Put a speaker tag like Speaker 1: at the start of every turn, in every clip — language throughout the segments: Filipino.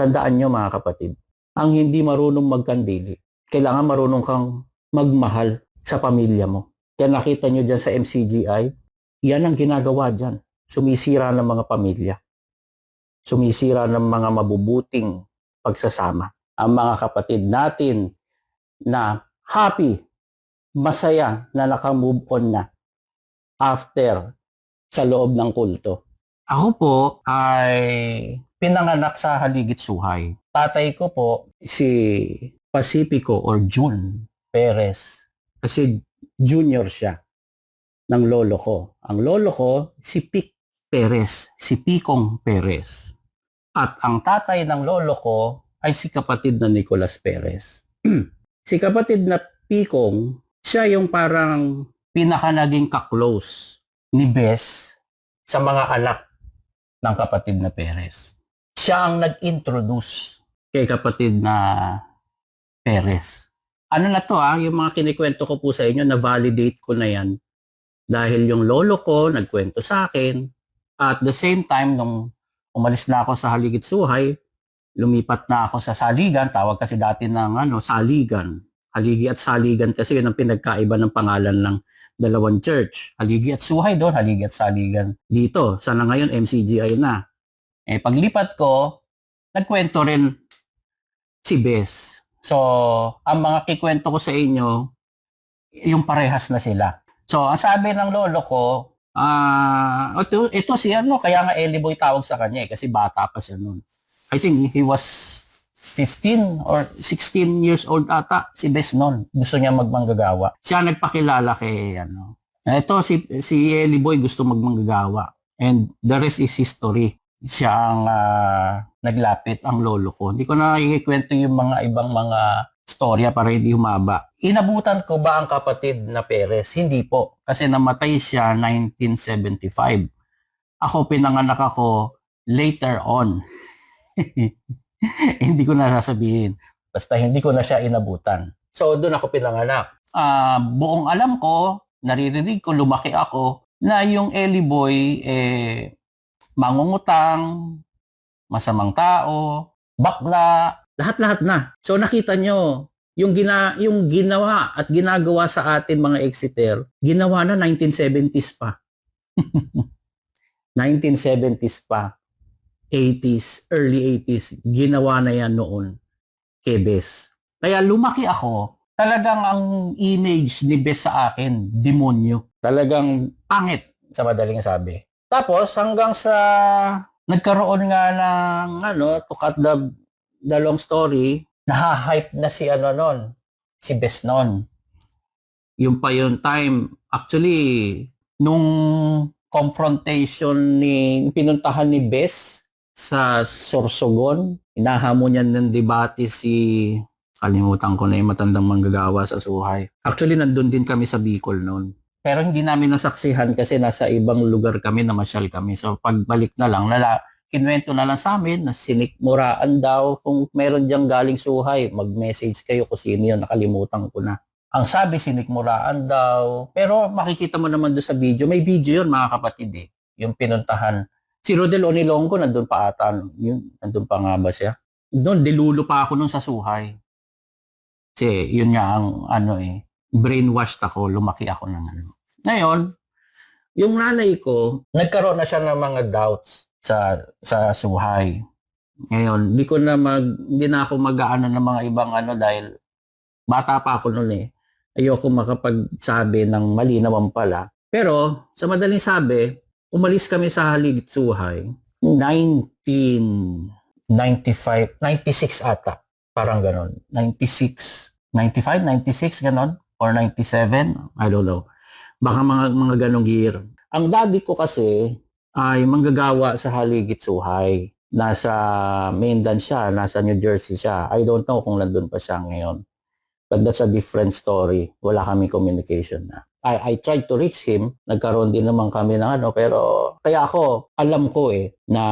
Speaker 1: Tandaan nyo mga kapatid, ang hindi marunong magkandili, kailangan marunong kang magmahal sa pamilya mo. Kaya nakita nyo dyan sa MCGI, yan ang ginagawa dyan. Sumisira ng mga pamilya. Sumisira ng mga mabubuting pagsasama. Ang mga kapatid natin na happy, masaya na nakamove on na after sa loob ng kulto. Ako po ay pinanganak sa Haligit Suhay. Tatay ko po si Pacifico or June Perez. Kasi junior siya ng lolo ko. Ang lolo ko si Pic Perez, si Picong Perez. At ang tatay ng lolo ko ay si kapatid na Nicolas Perez. si kapatid na Picong, siya yung parang pinaka naging kaklose ni Bes sa mga anak ng kapatid na Perez. Siya ang nag-introduce kay kapatid na Perez. Ano na to ah, yung mga kinikwento ko po sa inyo, na-validate ko na yan. Dahil yung lolo ko nagkwento sa akin, at the same time, nung umalis na ako sa Haligit Suhay, lumipat na ako sa Saligan, tawag kasi dati ng ano, Saligan. Haligi at Saligan kasi yun ang pinagkaiba ng pangalan ng dalawang church. Haligi at Suhay doon, Haligi at Saligan dito. Sana ngayon MCGI na. Eh paglipat ko, nagkwento rin si Bes. So, ang mga kikwento ko sa inyo, yung parehas na sila. So, ang sabi ng lolo ko, ah, ito, ito si ano, kaya nga Eli Boy tawag sa kanya eh, kasi bata pa siya noon. I think he was 15 or 16 years old ata si Bes noon. Gusto niya magmanggagawa. Siya nagpakilala kay ano. Ito si si Eli Boy gusto magmanggagawa. And the rest is history. Siya ang ah, naglapit ang lolo ko. Hindi ko na ikikwento yung mga ibang mga storya para hindi humaba. Inabutan ko ba ang kapatid na Perez? Hindi po. Kasi namatay siya 1975. Ako pinanganak ako later on. hindi ko na sasabihin. Basta hindi ko na siya inabutan. So, doon ako pinanganak. Ah, buong alam ko, naririnig ko, lumaki ako, na yung Ellie Boy, eh, mangungutang, masamang tao, bakla, lahat-lahat na. So, nakita nyo, yung, gina, yung ginawa at ginagawa sa atin mga Exeter, ginawa na 1970s pa. 1970s pa. 80s, early 80s, ginawa na yan noon kay Bes. Kaya lumaki ako, talagang ang image ni Bes sa akin, demonyo. Talagang pangit, sa madaling sabi. Tapos hanggang sa nagkaroon nga ng ano, to cut the, the long story, nahahype na si ano nun, si Bes nun. Yung pa yung time, actually, nung confrontation ni pinuntahan ni Bes sa Sorsogon. Inahamon niyan ng debate si kalimutan ko na yung matandang manggagawa sa Suhay. Actually, nandun din kami sa Bicol noon. Pero hindi namin nasaksihan kasi nasa ibang lugar kami, namasyal kami. So pagbalik na lang, nala, kinwento na lang sa amin na sinikmuraan daw kung meron diyang galing Suhay, mag-message kayo kung sino yun, nakalimutan ko na. Ang sabi, sinikmuraan daw. Pero makikita mo naman doon sa video, may video yun mga kapatid eh. Yung pinuntahan Si Rodel Onilongo, nandun pa ata. Yun, nandun pa nga ba siya? Doon, dilulo pa ako nung sa suhay. Kasi yun nga ang ano eh, brainwashed ako, lumaki ako ng ano. Ngayon, yung nanay ko, nagkaroon na siya ng mga doubts sa sa suhay. Ngayon, hindi ko na mag hindi na ako mag-aano ng mga ibang ano dahil bata pa ako noon eh. Ayoko makapagsabi ng mali naman pala. Pero sa madaling sabi, umalis kami sa Haligit Suhay 1995, 96 ata. Parang ganon. 96, 95, 96 ganon or 97, I don't know. Baka mga mga ganong year. Ang daddy ko kasi ay manggagawa sa Haligit Suhay. Nasa Mainland siya, nasa New Jersey siya. I don't know kung nandun pa siya ngayon. But that's a different story. Wala kami communication na. I, I tried to reach him. Nagkaroon din naman kami ng ano. Pero kaya ako, alam ko eh, na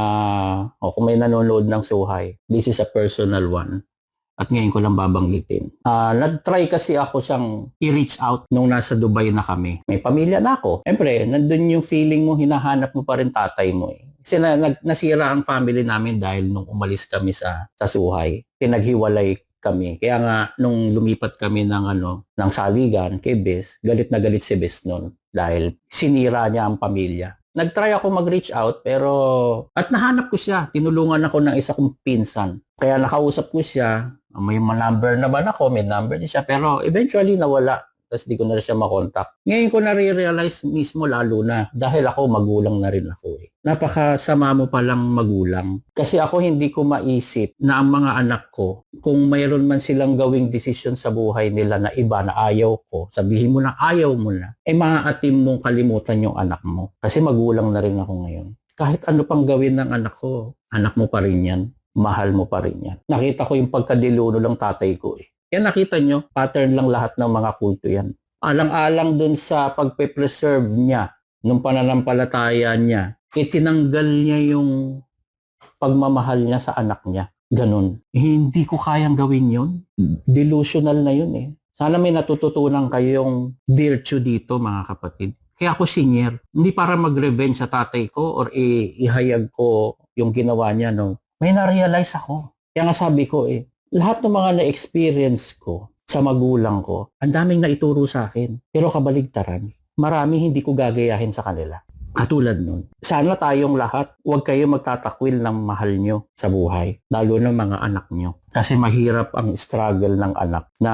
Speaker 1: oh, kung may nanonood ng suhay, this is a personal one. At ngayon ko lang babanggitin. Ah, nag-try kasi ako siyang i-reach out nung nasa Dubai na kami. May pamilya na ako. Siyempre, nandun yung feeling mo, hinahanap mo pa rin tatay mo eh. Kasi na, nag, nasira ang family namin dahil nung umalis kami sa, sa Suhay, pinaghiwalay kami. Kaya nga, nung lumipat kami ng, ano, ng saligan kay Bes, galit na galit si Bes noon dahil sinira niya ang pamilya. Nag-try ako mag-reach out pero at nahanap ko siya. Tinulungan ako ng isa kong pinsan. Kaya nakausap ko siya. May number naman ako, may number din siya. Pero eventually nawala. Tapos di ko na siya makontak. Ngayon ko na-realize mismo lalo na dahil ako magulang na rin ako eh. Napakasama mo palang magulang. Kasi ako hindi ko maisip na ang mga anak ko, kung mayroon man silang gawing desisyon sa buhay nila na iba na ayaw ko, sabihin mo na ayaw mo na, eh maaatim mong kalimutan yung anak mo. Kasi magulang na rin ako ngayon. Kahit ano pang gawin ng anak ko, anak mo pa rin yan. Mahal mo pa rin yan. Nakita ko yung pagkadiluno ng tatay ko eh. Yan nakita nyo, pattern lang lahat ng mga kulto yan. Alang-alang dun sa pagpe-preserve niya, nung pananampalataya niya, itinanggal niya yung pagmamahal niya sa anak niya. Ganun. Eh, hindi ko kayang gawin yun. Delusional na yun eh. Sana may natututunan kayong virtue dito mga kapatid. Kaya ako senior, hindi para mag-revenge sa tatay ko or ihayag ko yung ginawa niya. No. May na-realize ako. Kaya nga sabi ko eh, lahat ng mga na-experience ko sa magulang ko, ang daming naituro sa akin. Pero kabaligtaran, marami hindi ko gagayahin sa kanila. Katulad nun. Sana tayong lahat, huwag kayo magtatakwil ng mahal nyo sa buhay. Lalo ng mga anak nyo. Kasi mahirap ang struggle ng anak na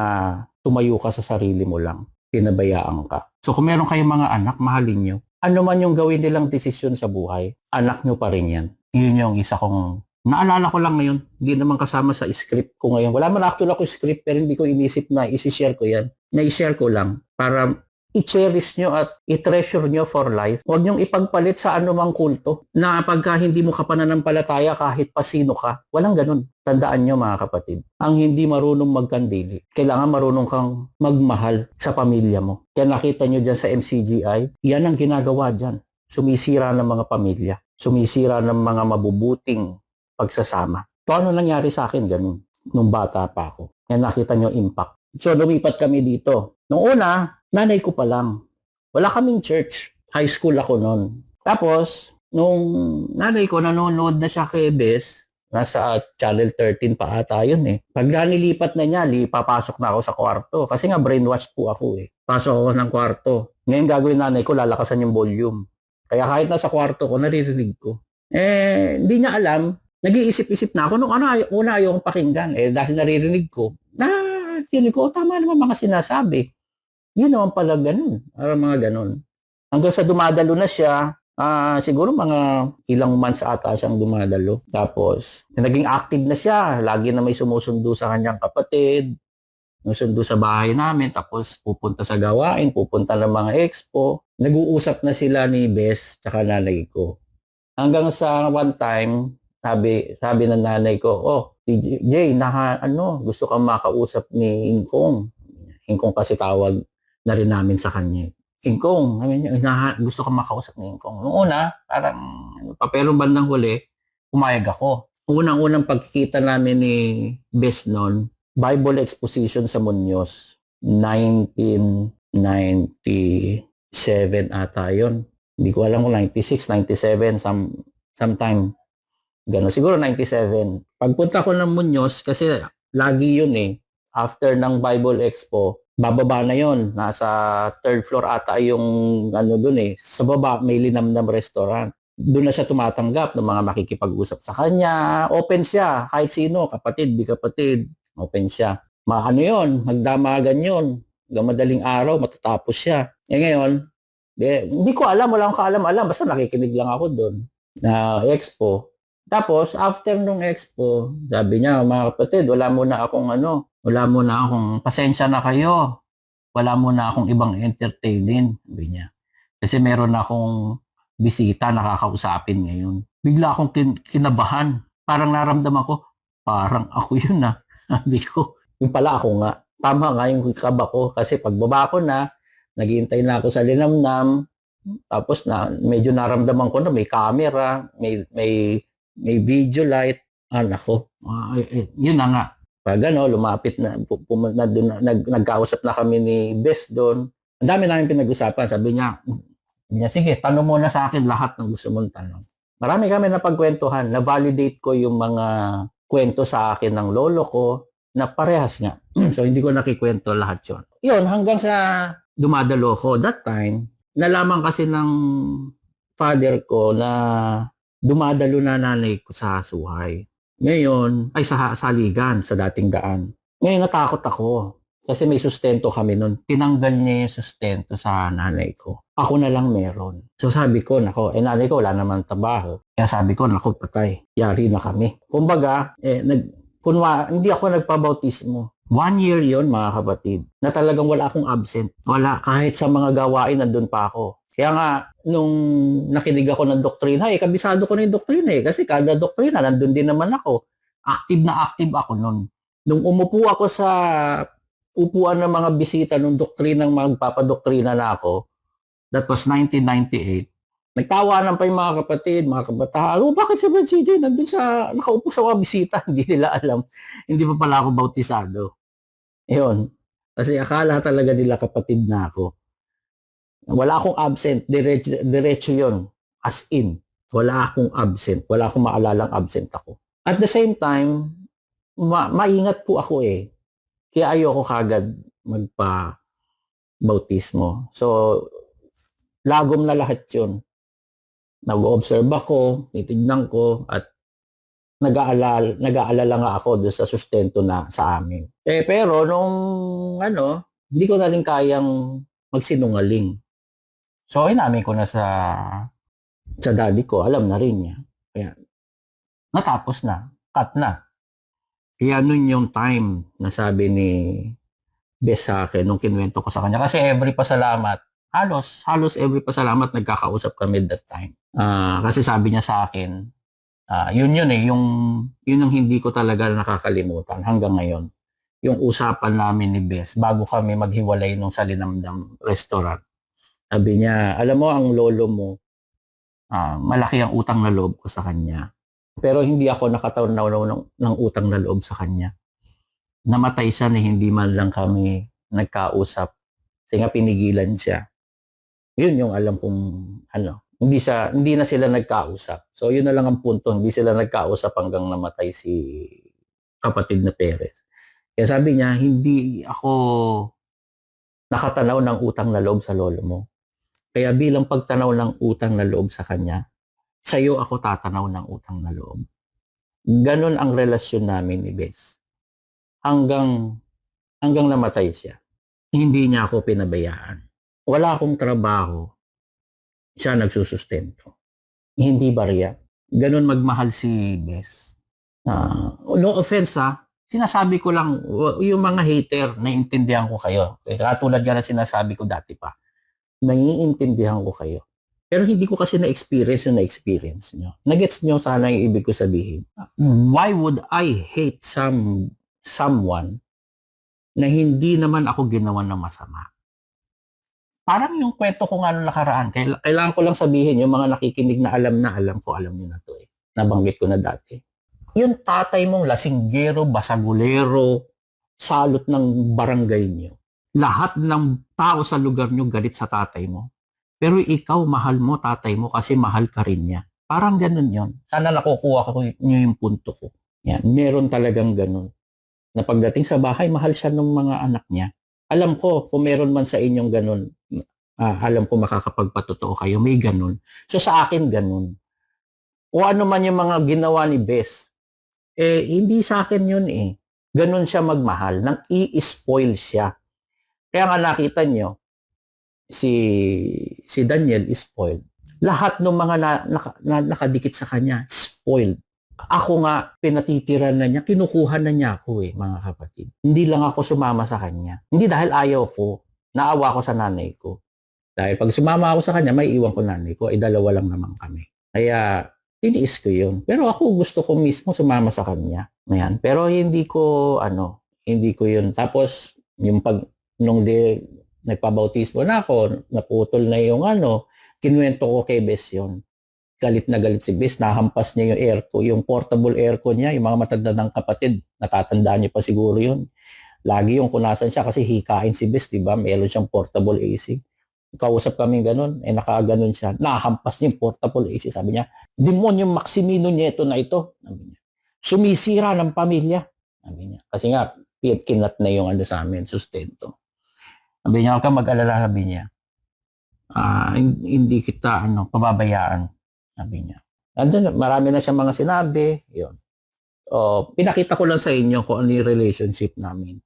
Speaker 1: tumayo ka sa sarili mo lang. Pinabayaan ka. So kung meron kayong mga anak, mahalin nyo. Ano man yung gawin nilang desisyon sa buhay, anak nyo pa rin yan. Yun yung isa kong Naalala ko lang ngayon, hindi naman kasama sa script ko ngayon. Wala man actual ako script pero hindi ko inisip na isi-share ko yan. Na-share ko lang para i-cherish nyo at i-treasure nyo for life. Huwag nyong ipagpalit sa anumang kulto na pagka hindi mo ka pananampalataya kahit pa sino ka. Walang ganun. Tandaan nyo mga kapatid, ang hindi marunong magkandili, kailangan marunong kang magmahal sa pamilya mo. Kaya nakita nyo dyan sa MCGI, yan ang ginagawa dyan. Sumisira ng mga pamilya. Sumisira ng mga mabubuting pagsasama. So ano nangyari sa akin ganun nung bata pa ako. Yan nakita nyo impact. So lumipat kami dito. Nung una, nanay ko pa lang. Wala kaming church. High school ako noon. Tapos, nung nanay ko nanonood na siya kay Bes, nasa channel 13 pa ata yun eh. Pag nilipat na niya, li, papasok na ako sa kwarto. Kasi nga brainwashed po ako eh. Pasok ako ng kwarto. Ngayon gagawin nanay ko, lalakasan yung volume. Kaya kahit nasa kwarto ko, naririnig ko. Eh, hindi niya alam, nag-iisip-isip na ako nung ano, ay- una ayaw kong pakinggan. Eh, dahil naririnig ko, na, tinig ko, "Oh, tama naman mga sinasabi. Yun naman pala ganun. Parang mga ganun. Hanggang sa dumadalo na siya, ah siguro mga ilang months ata siyang dumadalo. Tapos, naging active na siya. Lagi na may sumusundo sa kanyang kapatid. Nusundo sa bahay namin. Tapos, pupunta sa gawain, pupunta ng mga expo. Nag-uusap na sila ni Bes tsaka nanay ko. Hanggang sa one time, sabi sabi ng nanay ko, oh, si Jay, naha, ano, gusto kang makausap ni Ingkong. Ingkong kasi tawag na rin namin sa kanya. Ingkong, sabi niya, naha, gusto kang makausap ni Ingkong. Noong una, parang, ano pa, pero bandang huli, pumayag ako. Unang-unang pagkikita namin ni Bes noon, Bible Exposition sa Muñoz, 1997 ata yon. Hindi ko alam kung 96, 97, some, sometime Gano'n. Siguro 97. Pagpunta ko ng Muñoz, kasi lagi yun eh. After ng Bible Expo, bababa na yon Nasa third floor ata yung ano dun eh. Sa baba, may linamnam restaurant. Doon na siya tumatanggap ng mga makikipag-usap sa kanya. Open siya. Kahit sino, kapatid, di kapatid. Open siya. Maano yon Magdamagan yon Madaling araw, matatapos siya. Eh ngayon, di, hindi ko alam, wala akong kaalam-alam. Basta nakikinig lang ako doon na expo. Tapos, after nung expo, sabi niya, mga kapatid, wala muna akong ano, wala muna akong, pasensya na kayo. Wala muna akong ibang entertainin, sabi niya. Kasi meron akong bisita na kakausapin ngayon. Bigla akong kin- kinabahan. Parang naramdaman ko, parang ako yun na. Sabi ko, yung pala ako nga. Tama nga yung kaba ko. Kasi pagbaba ko na, naghihintay na ako sa linamnam. Tapos na, medyo naramdaman ko na may camera, may, may may video light. Ah, nako. Ah, eh, eh, yun na nga. Pag ano, lumapit na, pu- pumunta doon, nag, nagkausap na kami ni Bes doon. Ang dami namin pinag-usapan. Sabi niya, niya, sige, tanong mo na sa akin lahat ng gusto mong tanong. Marami kami napagkwentuhan, na-validate ko yung mga kwento sa akin ng lolo ko na parehas nga. so, hindi ko nakikwento lahat yon. Yun, hanggang sa dumadalo ko. That time, nalaman kasi ng father ko na dumadalo na nanay ko sa suhay. Ngayon, ay sa saligan, sa dating daan. Ngayon, natakot ako. Kasi may sustento kami nun. Tinanggal niya yung sustento sa nanay ko. Ako na lang meron. So sabi ko, nako, eh nanay ko wala naman trabaho. Kaya sabi ko, nako, patay. Yari na kami. Kumbaga, eh, nag, kunwa, hindi ako nagpabautismo. One year yon mga kapatid, na talagang wala akong absent. Wala. Kahit sa mga gawain, nandun pa ako. Kaya nga, nung nakinig ako ng doktrina, eh, kabisado ko na yung doktrina eh. Kasi kada doktrina, nandun din naman ako. Active na active ako nun. Nung umupo ako sa upuan ng mga bisita nung doktrinang magpapadoktrina na ako, that was 1998, nagtawanan pa yung mga kapatid, mga kabataan, oh, bakit si Brad CJ nandun sa, nakaupo sa mga bisita, hindi nila alam, hindi pa pala ako bautisado. Yun. Kasi akala talaga nila kapatid na ako. Wala akong absent, diretso, diretso yun, as in. Wala akong absent, wala akong maalalang absent ako. At the same time, ma- maingat po ako eh. Kaya ayoko kagad magpa bautismo. So, lagom na lahat yun. Nag-observe ako, titignan ko, at nag-aalala, nag-aalala nga ako doon sa sustento na sa amin. Eh, pero nung ano, hindi ko na rin kayang magsinungaling. So, inamin ko na sa sa daddy ko, alam na rin niya. Kaya, natapos na, cut na. Kaya nun yung time na sabi ni Bes sa akin, nung kinwento ko sa kanya, kasi every pasalamat, halos, halos every pasalamat nagkakausap kami that time. Ah, kasi sabi niya sa akin, ah, yun yun eh, yung, yun ang hindi ko talaga nakakalimutan hanggang ngayon. Yung usapan namin ni Bes, bago kami maghiwalay nung sa Linamdam restaurant. Sabi niya, alam mo, ang lolo mo, ah, malaki ang utang na loob ko sa kanya. Pero hindi ako nakatanaw ng, ng utang na loob sa kanya. Namatay siya na hindi man lang kami nagkausap. Kasi nga pinigilan siya. Yun yung alam kong ano, hindi siya hindi na sila nagkausap. So yun na lang ang punto, hindi sila nagkausap hanggang namatay si kapatid na Perez. Kaya sabi niya, hindi ako nakatanaw ng utang na loob sa lolo mo. Kaya bilang pagtanaw ng utang na loob sa kanya, sa iyo ako tatanaw ng utang na loob. Ganon ang relasyon namin ni Bes. Hanggang, hanggang namatay siya. Hindi niya ako pinabayaan. Wala akong trabaho. Siya nagsusustento. Hindi barya. Ganon magmahal si Bes. Ah, no offense ha. Sinasabi ko lang, yung mga hater, naiintindihan ko kayo. Eh, Katulad nga na sinasabi ko dati pa. Naiintindihan ko kayo. Pero hindi ko kasi na-experience yung na-experience nyo. Nagets nyo sana yung ibig ko sabihin. Why would I hate some someone na hindi naman ako ginawa ng masama? Parang yung kwento ko nga nung nakaraan, kaila- kailangan ko lang sabihin, yung mga nakikinig na alam na alam ko, alam nyo na to eh. Nabanggit ko na dati. Yung tatay mong lasinggero, basagulero, salot ng barangay nyo. Lahat ng tao sa lugar nyo galit sa tatay mo. Pero ikaw, mahal mo tatay mo kasi mahal ka rin niya. Parang ganun yon. Sana nakukuha ko nyo yung punto ko. Yan. Meron talagang ganun. Na pagdating sa bahay, mahal siya ng mga anak niya. Alam ko, kung meron man sa inyong ganun, ah, alam ko makakapagpatotoo kayo, may ganun. So sa akin, ganun. O ano man yung mga ginawa ni Bess, eh, hindi sa akin yun eh. Ganun siya magmahal, nang i-spoil siya. Kaya nga nakita nyo, si si Daniel is spoiled. Lahat ng mga na, naka, na, nakadikit sa kanya, spoiled. Ako nga, pinatitira na niya, kinukuha na niya ako eh, mga kapatid. Hindi lang ako sumama sa kanya. Hindi dahil ayaw ko, naawa ko sa nanay ko. Dahil pag sumama ako sa kanya, may iwan ko nanay ko, eh dalawa lang naman kami. Kaya, tiniis ko yun. Pero ako gusto ko mismo sumama sa kanya. Ayan. Pero hindi ko, ano, hindi ko yun. Tapos, yung pag, nung di, nagpabautismo na ako, naputol na yung ano, kinuwento ko kay Bes yun. Galit na galit si Bes, nahampas niya yung airco, yung portable airco niya, yung mga matanda ng kapatid, natatandaan niyo pa siguro yun. Lagi yung kunasan siya kasi hikain si Bes, di ba? Meron siyang portable AC. kausap kami ganun, eh nakaganon siya, nahampas niya yung portable AC, sabi niya, demonyo Maximino Nieto na ito, sabi niya. Sumisira ng pamilya, sabi niya. Kasi nga, kinat na yung ano sa amin, sustento. Sabi niya, huwag mag-alala, sabi niya. Hin- hindi kita ano, pababayaan, sabi niya. Andun, marami na siya mga sinabi, yun. O, pinakita ko lang sa inyo kung ano yung relationship namin.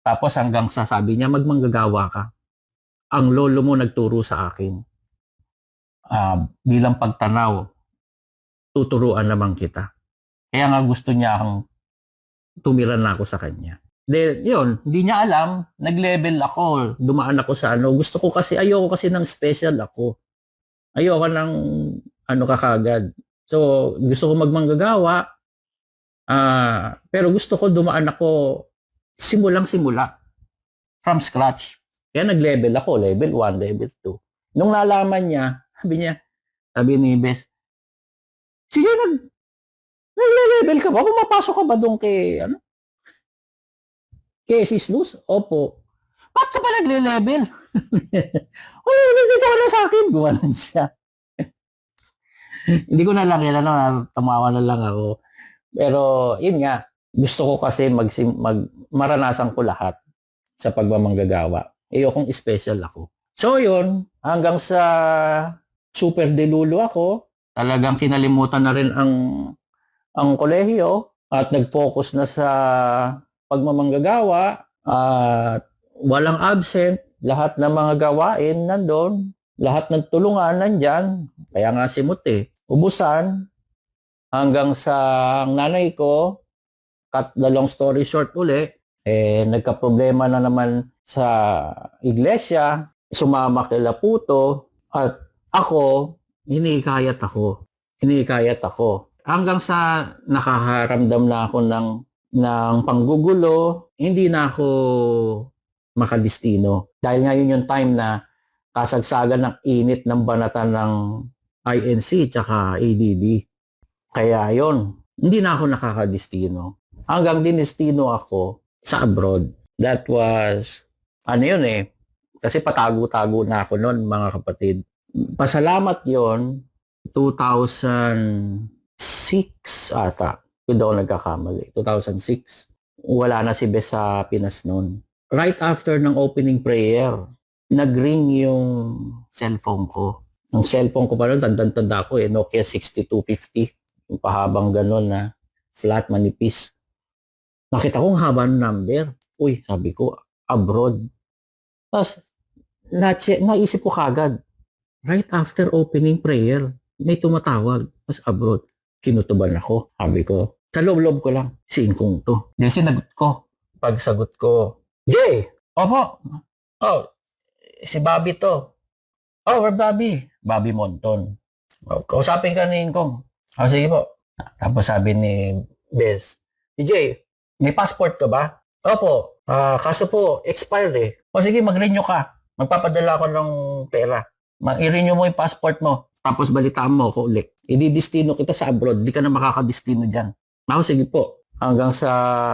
Speaker 1: Tapos hanggang sa sabi niya, magmanggagawa ka. Ang lolo mo nagturo sa akin. Ah, bilang pagtanaw, tuturuan naman kita. Kaya nga gusto niya akong tumira na ako sa kanya. De, yun, hindi niya alam, nag-level ako, dumaan ako sa ano. Gusto ko kasi, ayoko kasi ng special ako. Ayoko ng ano kakagad. So, gusto ko magmanggagawa, ah pero gusto ko dumaan ako simulang simula. From scratch. Kaya nag-level ako, level 1, level 2. Nung nalaman niya, sabi niya, sabi ni Bes, sige, nag, nag-level ka ba? Pumapasok ka ba doon kay, ano? Sis Luz? Opo. Ba't ka ba nagle-level? Uy, nandito ka na sa akin. Gumanon siya. Hindi ko na lang yan, ano, tumawa na lang ako. Pero, yun nga, gusto ko kasi mag, mag maranasan ko lahat sa pagmamanggagawa. Ayokong special ako. So, yun, hanggang sa super delulo ako, talagang kinalimutan na rin ang ang kolehiyo at nag-focus na sa pagmamanggagawa at walang absent, lahat ng mga gawain nandun, lahat ng tulungan nandyan. Kaya nga si Muti, ubusan hanggang sa ang nanay ko, cut the long story short uli, eh, nagka-problema na naman sa iglesia, sumama kila Puto, at ako, hinihikayat ako. Hinihikayat ako. Hanggang sa nakaharamdam na ako ng, ng panggugulo, hindi na ako makadistino. Dahil ngayon yung time na kasagsagan ng init ng banatan ng INC tsaka ADD. Kaya yon hindi na ako nakakadistino. Hanggang dinistino ako sa abroad. That was, ano yun eh, kasi patago-tago na ako noon mga kapatid. Pasalamat yon 2006 ata. Hindi ako nagkakamali. 2006. Wala na si Bes sa Pinas noon. Right after ng opening prayer, nag-ring yung cellphone ko. Ang cellphone ko pa noon, tandang-tanda ko eh, Nokia 6250. Yung pahabang ganon na flat manipis. Nakita ko ang haba ng number. Uy, sabi ko, abroad. Tapos, na naisip ko kagad, right after opening prayer, may tumatawag. Tapos abroad. Kinutuban ako. Sabi ko, sa loob-loob ko lang, si Ingkong to. Di sinagot ko. Pagsagot ko, Jay! Opo! Oh, si Bobby to. Oh, where Bobby? Bobby Monton. Oh, kausapin ka ni Ingkong. Oh, sige po. Tapos sabi ni Bes, si Jay, may passport ka ba? Opo. Ah, kaso po, expired eh. O sige, mag-renew ka. Magpapadala ako ng pera. I-renew mo yung passport mo. Tapos balitaan mo ako ulit. Ididistino kita sa abroad. Di ka na makakadistino dyan. Ako, sige po. Hanggang sa,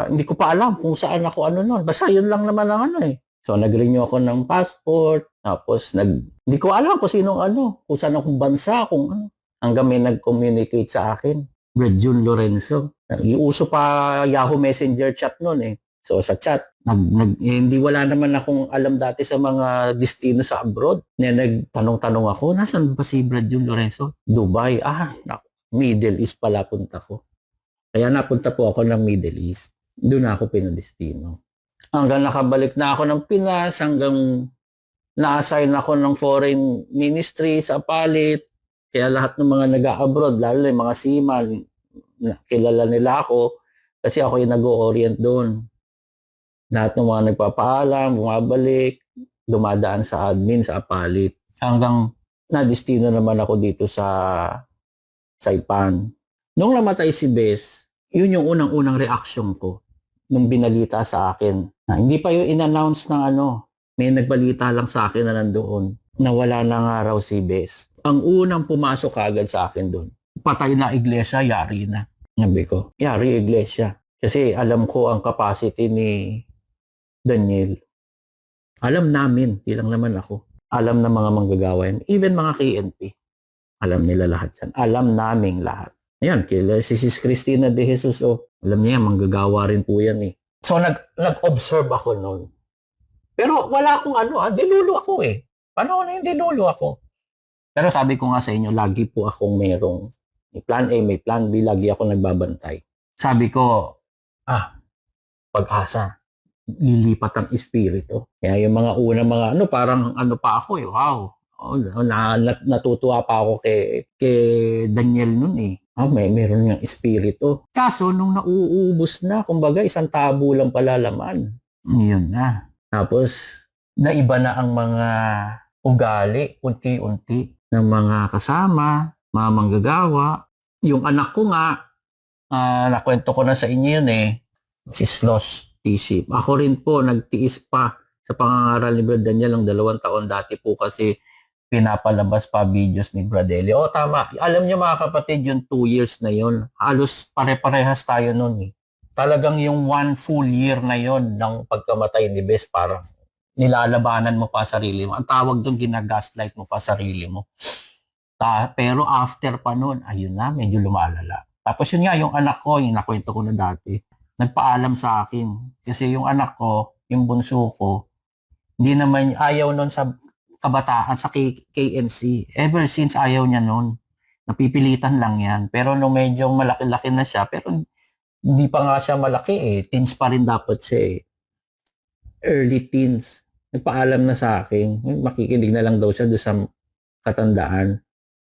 Speaker 1: hindi ko pa alam kung saan ako ano nun. Basta yun lang naman ang ano eh. So, nag-renew ako ng passport. Tapos, nag, hindi ko alam kung sinong ano. Kung saan akong bansa, kung ano. Hanggang may nag-communicate sa akin. Brad Jun Lorenzo. Iuso pa Yahoo Messenger chat noon eh. So sa chat, nag, nag, eh, hindi wala naman akong alam dati sa mga destino sa abroad. Na nagtanong-tanong ako, nasan ba si Brad Jun Lorenzo? Dubai. Ah, Middle East pala punta ko. Kaya napunta po ako ng Middle East. Doon ako pinadestino. Hanggang nakabalik na ako ng Pinas, hanggang na-assign ako ng foreign ministry sa palit. Kaya lahat ng mga nag-abroad, lalo na yung mga seaman, kilala nila ako kasi ako yung nag-orient doon. Lahat ng mga nagpapaalam, bumabalik, dumadaan sa admin, sa apalit. Hanggang na-destino naman ako dito sa Saipan. Nung namatay si Bes, yun yung unang-unang reaksyon ko nung binalita sa akin. Na hindi pa yung in-announce ng ano, may nagbalita lang sa akin na nandoon na wala na nga raw si Bes. Ang unang pumasok agad sa akin doon, patay na iglesia, yari na. Sabi ko, yari iglesia. Kasi alam ko ang capacity ni Daniel. Alam namin, di lang naman ako. Alam ng mga manggagawa yan. Even mga KNP. Alam nila lahat yan. Alam naming lahat. Ayan, kila si Sis Cristina de Jesus, oh, alam niya, manggagawa rin po yan eh. So, nag, nag-observe ako noon. Pero wala akong ano, ah, dilulo ako eh. Paano na yung dilulo ako? Pero sabi ko nga sa inyo, lagi po akong merong may plan A, may plan B, lagi ako nagbabantay. Sabi ko, ah, pag-asa, lilipat ang espiritu. Kaya yung mga una mga ano, parang ano pa ako eh, wow. Oh, na, na, natutuwa pa ako kay, kay Daniel nun eh. Ah, may meron niyang espiritu. Kaso, nung nauubos na, kumbaga, isang tabo lang pala laman. Yun na. Tapos, naiba na ang mga ugali, unti-unti, ng mga kasama, mga manggagawa. Yung anak ko nga, ah, nakwento ko na sa inyo yun eh, si Sloss TC. Ako rin po, nagtiis pa sa pangangaral ni Brad Daniel ng dalawang taon dati po kasi pinapalabas pa videos ni Bradelli. O tama, alam niyo mga kapatid, yung two years na yun, halos pare-parehas tayo nun eh. Talagang yung one full year na yon ng pagkamatay ni Bes, parang nilalabanan mo pa sarili mo. Ang tawag doon, ginagaslight mo pa sarili mo. Ta pero after pa nun, ayun na, medyo lumalala. Tapos yun nga, yung anak ko, yung nakwento ko na dati, nagpaalam sa akin. Kasi yung anak ko, yung bunso ko, hindi naman, ayaw nun sa kabataan, sa K- KNC. Ever since ayaw niya nun. Napipilitan lang yan. Pero nung medyo malaki-laki na siya, pero hindi pa nga siya malaki eh. Teens pa rin dapat siya eh. Early teens. Nagpaalam na sa akin. Makikinig na lang daw siya doon sa katandaan.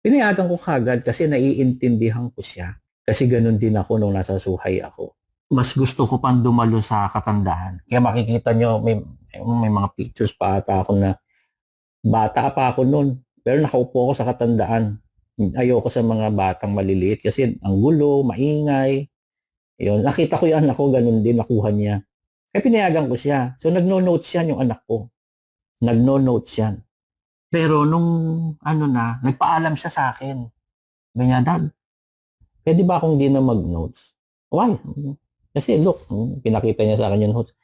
Speaker 1: Pinayagan ko kagad kasi naiintindihan ko siya. Kasi ganun din ako nung nasa suhay ako. Mas gusto ko pang dumalo sa katandaan. Kaya makikita nyo, may, may mga pictures pa ata ako na bata pa ako noon. Pero nakaupo ako sa katandaan. Ayoko sa mga batang maliliit kasi ang gulo, maingay. Yun. Nakita ko yung anak ko, ganun din, nakuha niya. Kaya pinayagan ko siya. So nagno-notes yan yung anak ko. Nagno-notes yan. Pero nung ano na, nagpaalam siya sa akin. Sabi Dad, pwede ba akong di na mag-notes? Why? Kasi look, pinakita niya sa akin yung notes.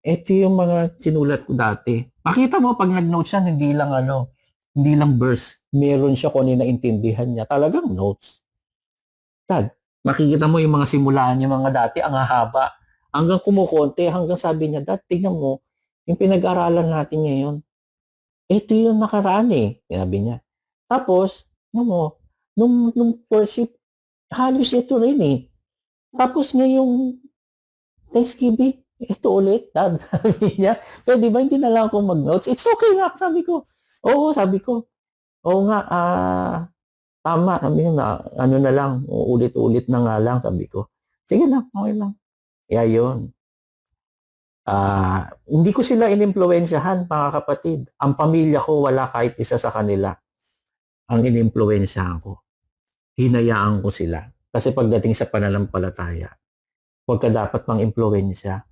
Speaker 1: Ito yung mga sinulat ko dati. Makita mo, pag nag-notes siya, hindi lang ano, hindi lang verse. Meron siya kung ano naintindihan niya. Talagang notes. Dad, makikita mo yung mga simulaan niya mga dati, ang hahaba. Hanggang kumukonte, hanggang sabi niya, Dad, tingnan mo, yung pinag-aralan natin ngayon. Ito yung nakaraan eh, sabi niya. Tapos, ano mo, nung, nung worship, halos ito rin eh. Tapos ngayong Thanksgiving, ito ulit, dad. Sabi niya, pwede ba hindi na lang ako mag-notes? It's okay nga, sabi ko. Oo, sabi ko. Oo nga, ah, tama. Sabi niya, na, ano na lang, ulit-ulit na nga lang, sabi ko. Sige na, okay lang. Kaya yun. Ah, hindi ko sila inimpluwensyahan, mga kapatid. Ang pamilya ko, wala kahit isa sa kanila. Ang inimpluwensyahan ko. Hinayaan ko sila. Kasi pagdating sa pananampalataya, huwag ka dapat mang impluwensya.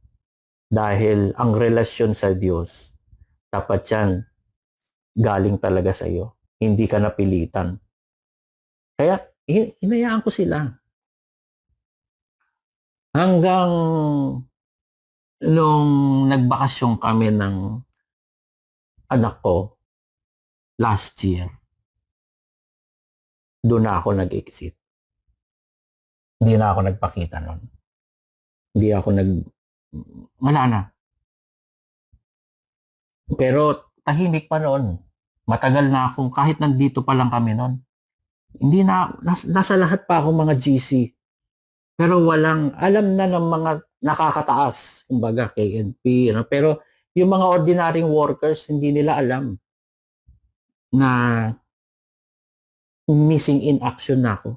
Speaker 1: Dahil ang relasyon sa Diyos, dapat yan galing talaga sa iyo. Hindi ka napilitan. Kaya, hin- hinayaan ko sila. Hanggang nung nagbakasyon kami ng anak ko last year, doon na ako nag-exit. Hindi na ako nagpakita nun. Hindi ako nag... Wala na. Pero tahimik pa noon. Matagal na akong, kahit nandito pa lang kami noon, hindi na, nas, nasa lahat pa ako mga GC. Pero walang, alam na ng mga nakakataas, kumbaga KNP, ano, pero yung mga ordinaryong workers, hindi nila alam na missing in action na ako.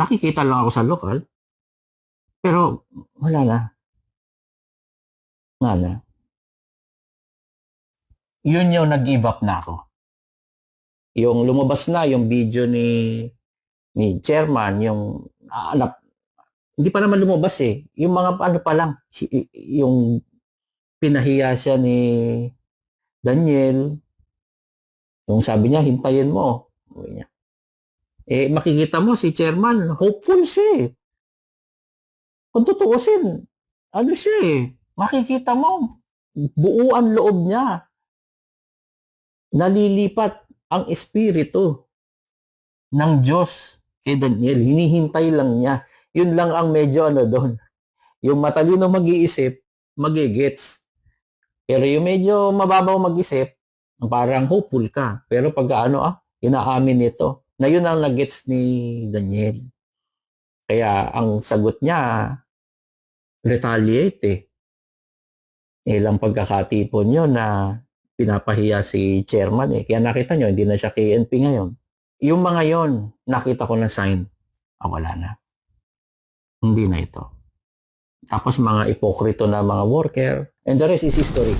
Speaker 1: Nakikita lang ako sa lokal, pero wala na. Wala. Yun yung nag-give up na ako. Yung lumabas na yung video ni ni chairman, yung ah, anak, hindi pa naman lumabas eh. Yung mga ano pa lang, yung pinahiya siya ni Daniel, yung sabi niya, hintayin mo. Sabi niya. Eh, makikita mo si chairman, hopeful siya eh. Kung tutuusin, ano siya eh, makikita mo, buo ang loob niya. nalilipat ang espiritu ng Diyos kay Daniel. Hinihintay lang niya. Yun lang ang medyo ano doon. Yung matalino mag-iisip, magigets. Pero yung medyo mababaw mag-isip, parang hopeful ka. Pero pag ano ah, inaamin nito, na yun ang nag-gets ni Daniel. Kaya ang sagot niya, retaliate eh. Ilang pagkakatipon yun na pinapahiya si chairman eh. Kaya nakita nyo, hindi na siya KNP ngayon. Yung mga yon nakita ko na sign. Ah, wala na. Hindi na ito. Tapos mga ipokrito na mga worker. And the rest is history.